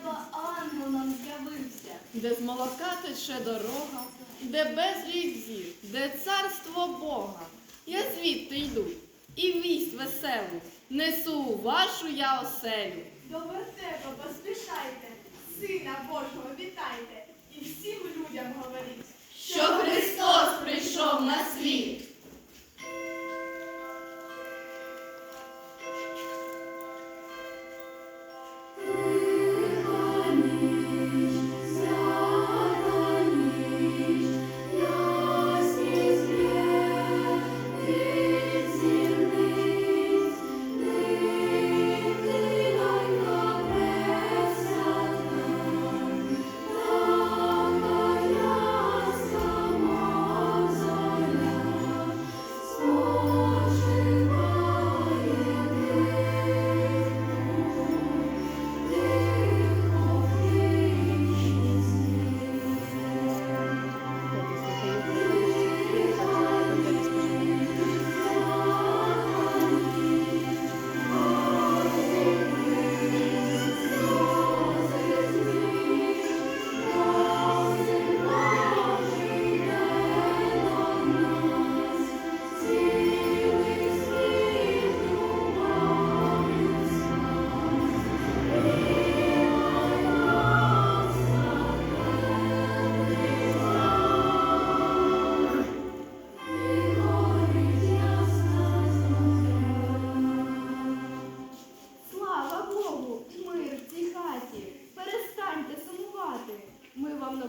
неба ангелом нам з'явився. Де з молока тече дорога, де безліч зір, де царство Бога. Я звідти йду, і вість веселу несу у вашу я оселю. До вертепа поспішайте, Сина Божого вітайте і всім людям говоріть.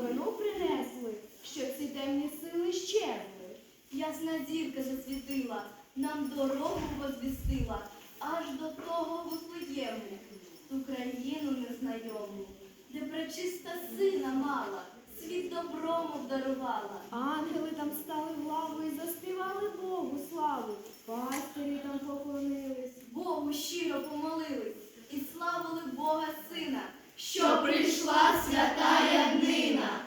Новину принесли, що всі темні сили щезли. Ясна зірка засвітила, нам дорогу возвістила, аж до того Вифлеєму, ту країну незнайому, де пречиста сина мала, світ добром обдарувала. Ангели там стали в лаву і заспівали Богу славу. Пастирі там поклонились. Богу щиро помолились і славили Бога Сина, Що прийшла святая днина.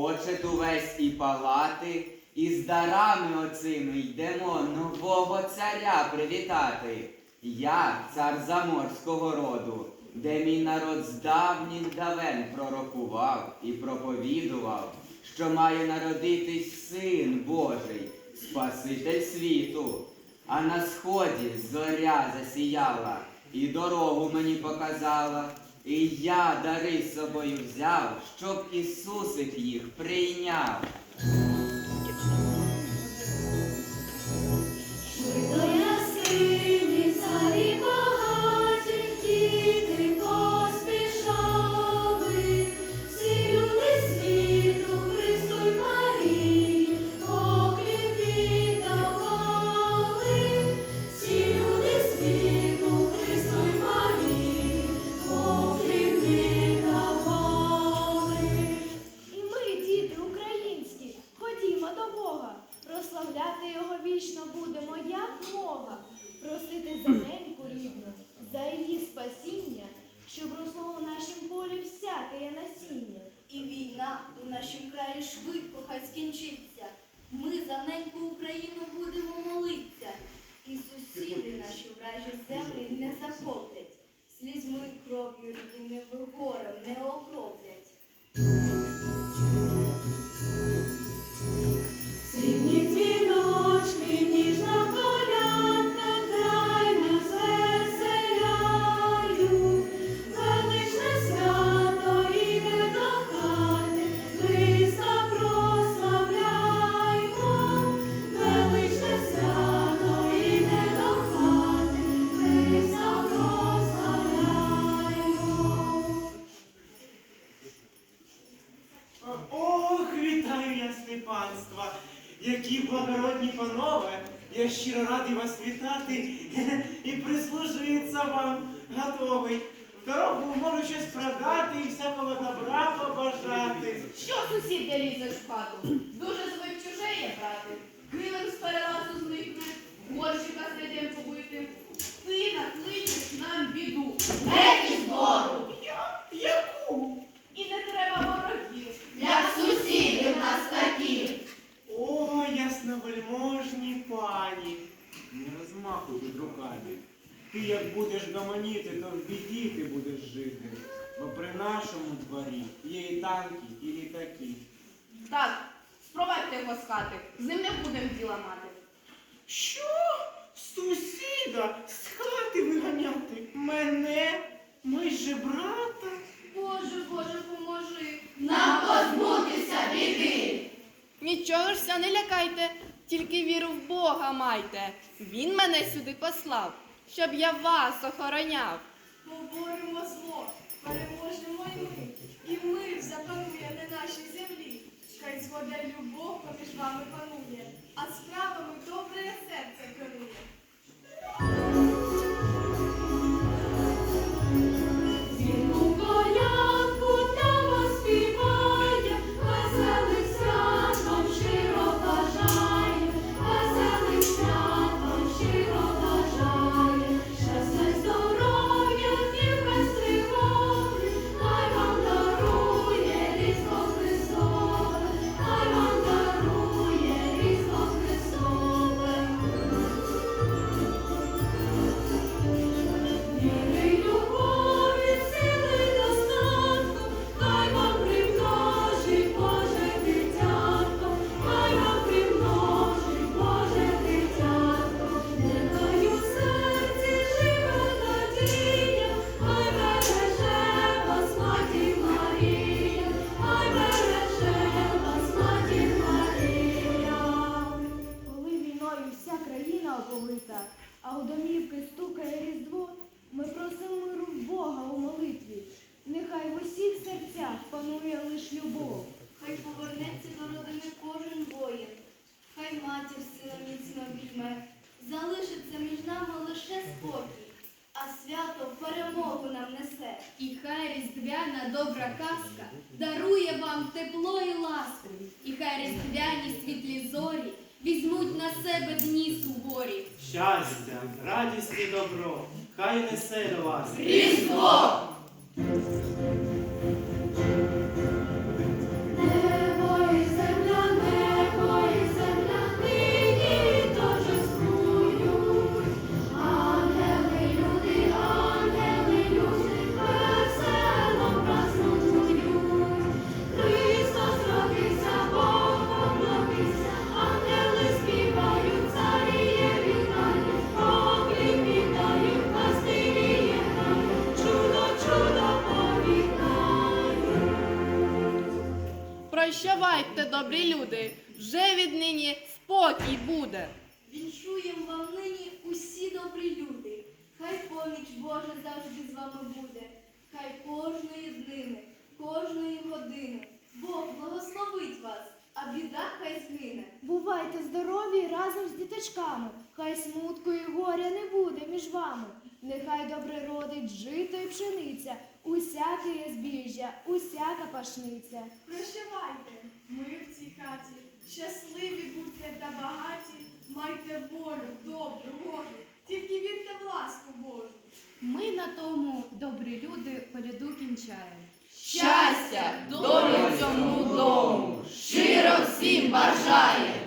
Почет увесь і палати, і з дарами оцими йдемо нового царя привітати. Я цар заморського роду, де мій народ з давніх давен пророкував і проповідував, що має народитись син Божий, Спаситель світу. А на сході зоря засіяла, і дорогу мені показала, і я дари собою взяв, щоб Ісусик їх прийняв. Прославляти його вічно будемо, як мога. Просити за неньку рідну, за її спасіння, щоб росло у нашім полі всяке насіння. І війна у нашім краї швидко хай скінчиться. Ми за неньку Україну будемо молитися. І сусіди наші вражі землі не захоплять. Слізьми кров'ю рідними горем не окроплять. І прислужитися вам готовий. В дорогу можу щось продати і всякого добра побажати. Що сусід лізеш в хату? Дуже звик чуже є брати. Килим з перелазу зникне, горщика слідем побити. Ти накличеш нам біду. Геть із двору! Яку? І не треба ворогів. Як сусіди в нас такі. О, ясновельможні пані. Не розмахуй руками. Ти як будеш гомоніти, то в біді ти будеш жити. Бо при нашому дворі є і танки, і літаки. Так, спровадьте його з хати. З ним не будемо діла мати. Що? Сусіда з хати виганяти? Мене? Майже брата? Боже, Боже, поможи. Нам позбутися біди. Нічого ж ся не лякайте, тільки віру в Бога майте. Він мене сюди послав, щоб я вас охороняв. Поборемо зло, переможемо й ми, і мир запанує на нашій землі. Хай згода любов поміж вами панує, а справами добре серце керує. Спокій, а свято перемогу нам несе. І хай різдвяна добра казка дарує вам тепло і ласку, і хай різдвяні світлі зорі візьмуть на себе дні суворі. Щастя, радість і добро, хай несе до вас. Різдво! Добрі люди, вже віднині спокій буде. Віншуєм вам нині усі добрі люди. Хай поміч Божа завжди з вами буде. Хай кожної днини, кожної години Бог благословить вас, а біда хай згине. Бувайте здорові разом з діточками, хай смутку і горя не буде між вами. Нехай добре родить жито і пшениця, усяке є збіжжя, усяка пашниця. Прощавайте, ми в цій хаті, щасливі будьте та багаті, майте волю, добру, Божу, тільки вірте в ласку Божу. Ми на тому, добрі люди, поряду кінчаємо. Щастя, долю цьому дому, щиро всім бажає.